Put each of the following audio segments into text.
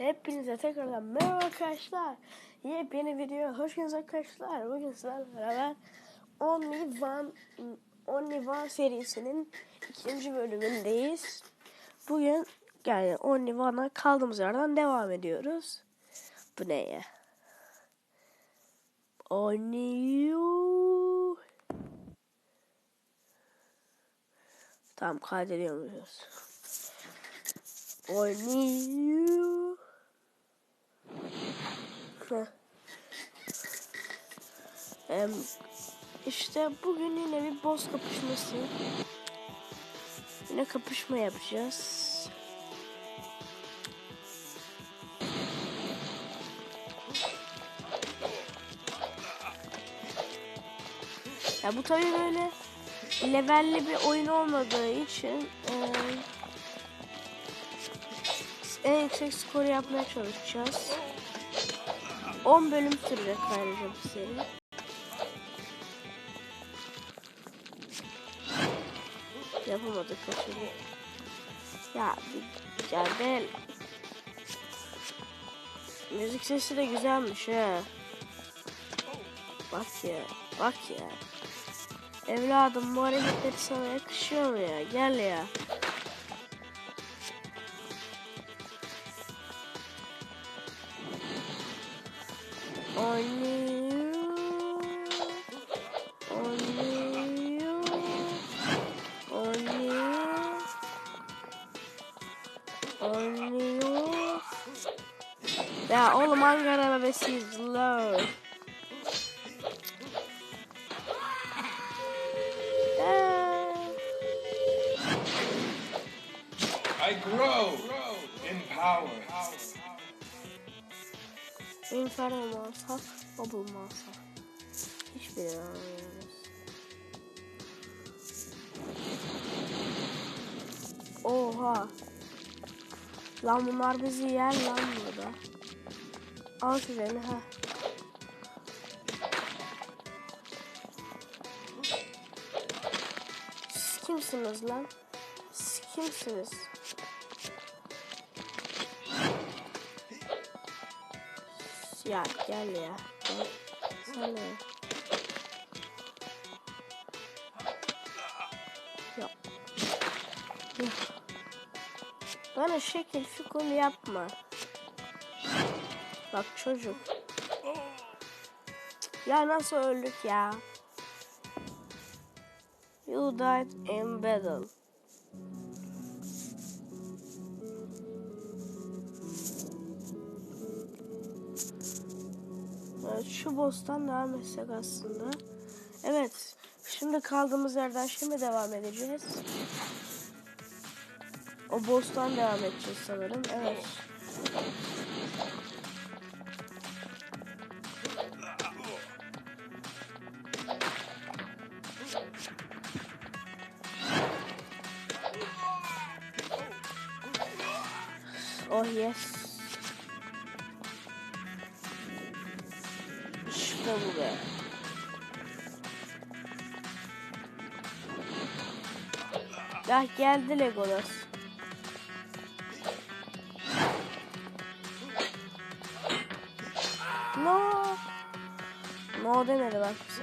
Hepinize tekrardan merhaba arkadaşlar. Yepyeni videoya hoş geldiniz arkadaşlar. Bugün sizlerle beraber Only One, Only One serisinin ikinci bölümündeyiz. Bugün yani Only One'a kaldığımız yerden devam ediyoruz. Bu ne ya? Only You. Tamam kaydediyor muyuz? Only You. Heh. Em, işte bugün yine bir boss kapışması. Yine kapışma yapacağız. Ya bu tabii böyle levelli bir oyun olmadığı için e, en yüksek skoru yapmaya çalışacağız. 10 bölüm sürecek ayrıca bu seri. Yapamadık kaçırdık. Ya bir ben Müzik sesi de güzelmiş ha. Bak ya, bak ya. Evladım bu hareketleri sana yakışıyor mu ya? Gel ya. You. Ya oğlum Ankara bebesiyiz low. I grow in power. Inferno masa, Bubble masa. Hiçbirini anlamıyoruz. Oha. Lan bunlar bizi yer lan burada. Al şurayı ha. Siz kimsiniz lan? Siz kimsiniz? Ya gel ya. Gel. Sana. Yok. Yok. Bana şekil fikul yapma. Bak çocuk. Ya nasıl öldük ya? You died in battle. Evet, şu boss'tan devam etsek aslında. Evet. Şimdi kaldığımız yerden şimdi devam edeceğiz. O boss'tan devam edeceğiz sanırım. Evet. Oh yes. İşte bu be. Ya geldi Legolas. Demedi bak bize.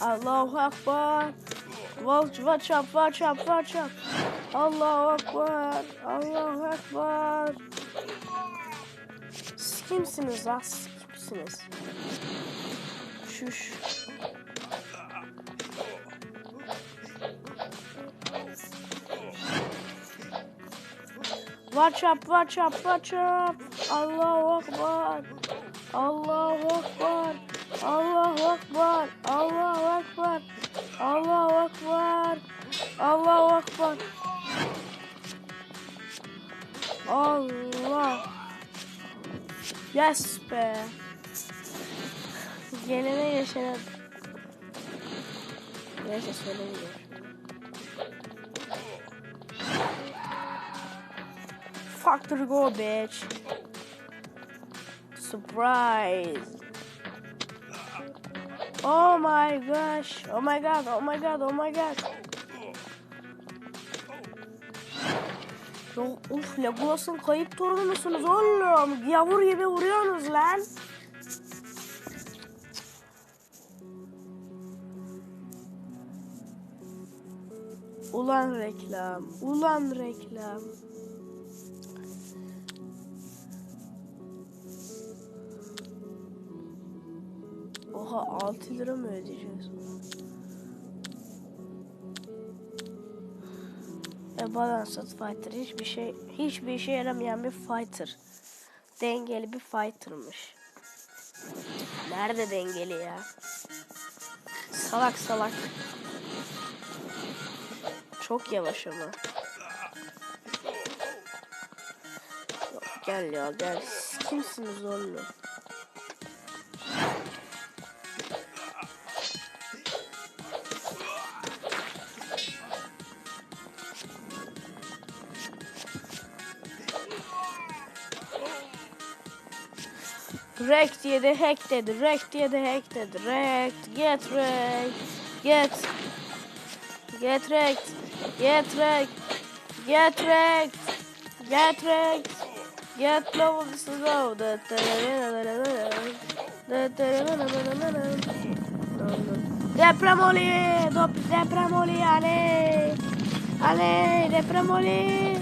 Allahu Akbar. Watch up, watch up, watch up. Allahu Akbar, Allahu Akbar. Siz kimsiniz lan? Siz kimsiniz? Şuş. Up, watch up. Allahu Akbar. Allahu Akbar. Allahu Akbar. Allahu Akbar. Allahu Akbar. Allahu Akbar. Allah. Yes be. Gelene geçene. Neyse söylemiyor. Factory go bitch. Surprise. Oh my gosh. Oh my god. Oh my god. Oh my god. Uf Legolas'ın kayıp torunu musunuz oğlum? Yavur gibi vuruyorsunuz lan. Ulan reklam. Ulan reklam. Oha 6 lira mı ödeyeceğiz? Ve Balanced Fighter hiçbir şey hiçbir işe yaramayan bir fighter. Dengeli bir fighter'mış. Nerede dengeli ya? Salak salak. Çok yavaş ama. Yok, gel ya gel. Kimsiniz oğlum? Rekt diye de hack dedi. Rekt diye de hack dedi. Rekt. Get rekt. Get. Get rekt. Get rekt. Get rekt. Get rekt. Get the slow. Deprem oluyor. Deprem oluyor. Ale. Ale. Deprem oluyor.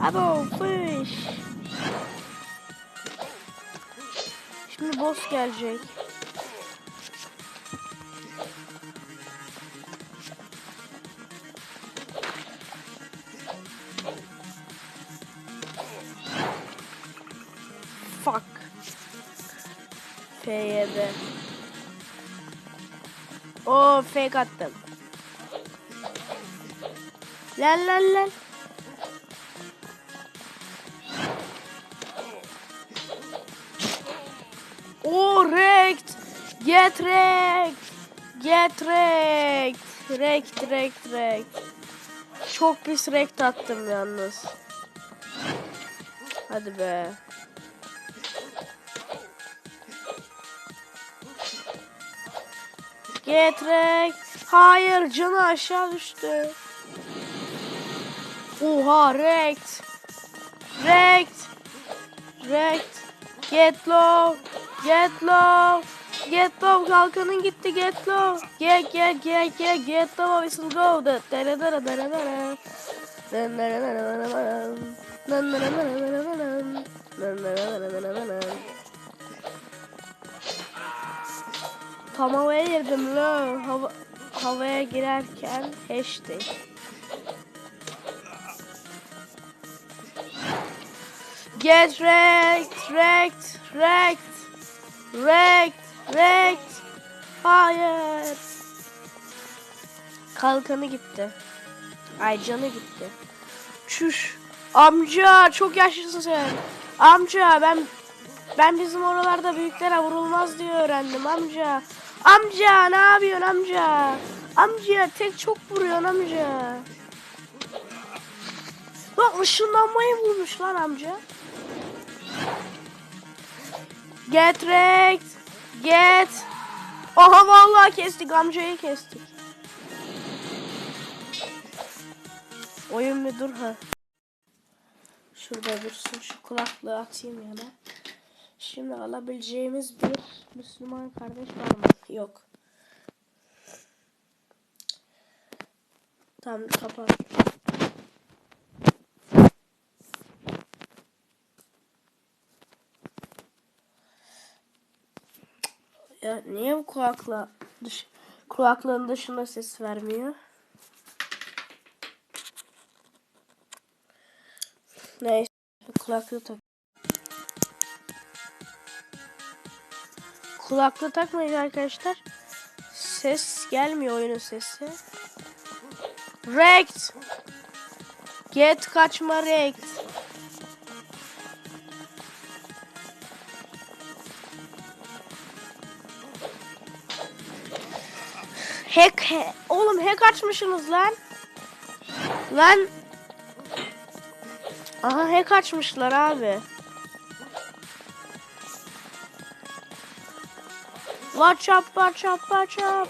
Abo. Fış. Şimdi boss gelecek. Fuck. F7. Oo fake attım. Lan lan lan. Get rekt. Get rekt. Rekt, rekt, rekt. Çok pis rekt attım yalnız. Hadi be. Get rekt. Hayır canı aşağı düştü. Oha rekt. Rekt. Rekt. Get low. Get low. Get low kalkanın gitti get low. Get get get get get low whistle go. Da dara dara dara dara. Dan dara dara dara dara. Dan dara dara dara dara. Dan dara dara dara dara. Tam havaya girdim lo. Hava, havaya girerken hashtag. Get wrecked, wrecked, wrecked, wrecked, wrecked. Hayır. Kalkanı gitti. Ay canı gitti. Çüş. Amca çok yaşlısın sen. Amca ben ben bizim oralarda büyüklere vurulmaz diye öğrendim amca. Amca ne yapıyorsun amca? Amca tek çok vuruyorsun amca. Lan ışınlanmayı bulmuş lan amca. Get wrecked. Get. Aha vallahi kestik amcayı kestik. Oyun bir dur ha. Şurada dursun şu kulaklığı atayım yana. Şimdi alabileceğimiz bir Müslüman kardeş var mı? Yok. Tamam kapat. Ya niye bu kulakla dış, kulaklığın dışında ses vermiyor? Neyse kulaklığı tak. Kulaklığı takmayın arkadaşlar. Ses gelmiyor oyunun sesi. Rekt. Get kaçma rekt. Hack, he, oğlum hack açmışsınız lan. Lan. Aha hack açmışlar abi. Up, watch up.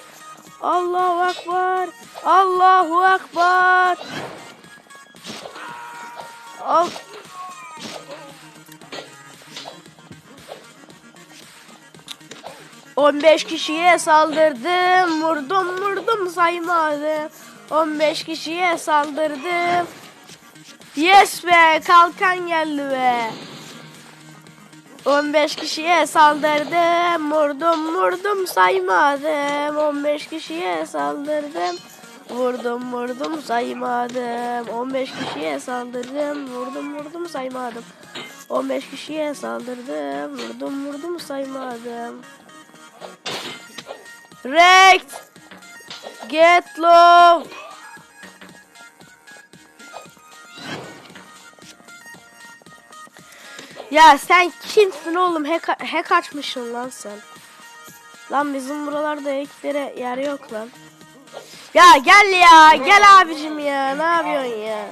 Allahu Akbar. Allahu Akbar. Al. On beş kişiye saldırdım, vurdum vurdum saymadım. 15 kişiye saldırdım. Yes be, kalkan geldi be. 15 kişiye saldırdım, vurdum vurdum saymadım. 15 kişiye saldırdım, vurdum vurdum saymadım. 15 kişiye saldırdım, vurdum vurdum saymadım. 15 kişiye saldırdım, vurdum vurdum saymadım. Rekt! Get low! Ya sen kimsin oğlum? Hack, hack açmışsın lan sen. Lan bizim buralarda hacklere yer yok lan. Ya gel ya. Gel abicim ya. Ne yapıyorsun ya?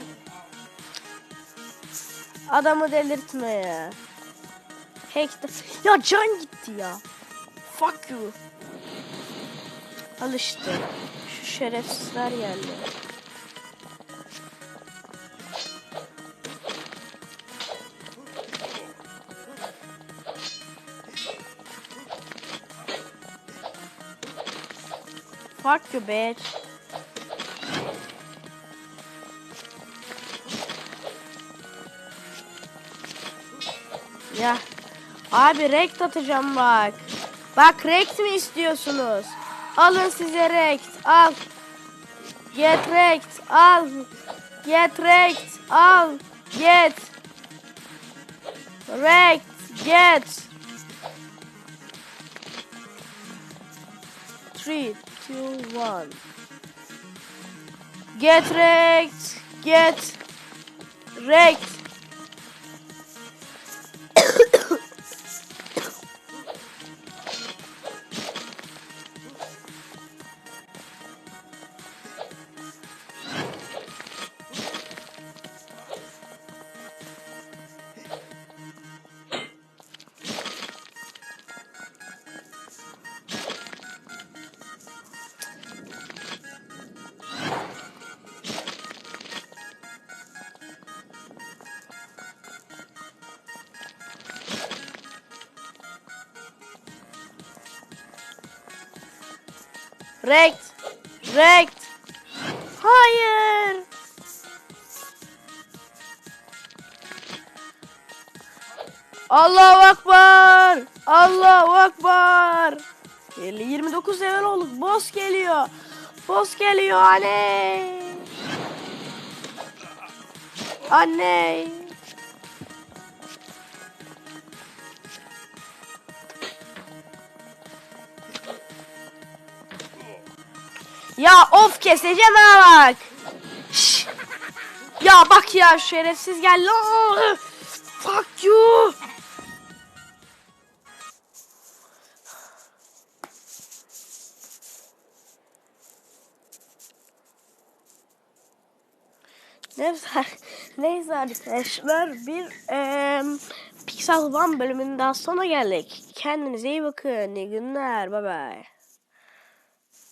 Adamı delirtme ya. Hack Ya can gitti ya. Fuck you. Al işte. Şu şerefsizler geldi. Fuck you bitch. Ya. Abi rekt atacağım bak. Bak rekt mi istiyorsunuz? Alın size rekt. Al. Get rekt. Al. Get rekt. Al. Get. Rekt. Get. 3, 2, 1. Get wrecked. Get wrecked. Wrecked. Wrecked. Hayır. Allahu Akbar. Allahu Akbar. 50 29 level olduk. Boss geliyor. Boss geliyor anne. Anne. Ya of keseceğim ha bak. Şş. Ya bak ya şerefsiz geldi. Aa, Fuck you. Neyse, neyse arkadaşlar bir eee Pixel One bölümünün daha sona geldik. Kendinize iyi bakın. İyi günler. Bay bay.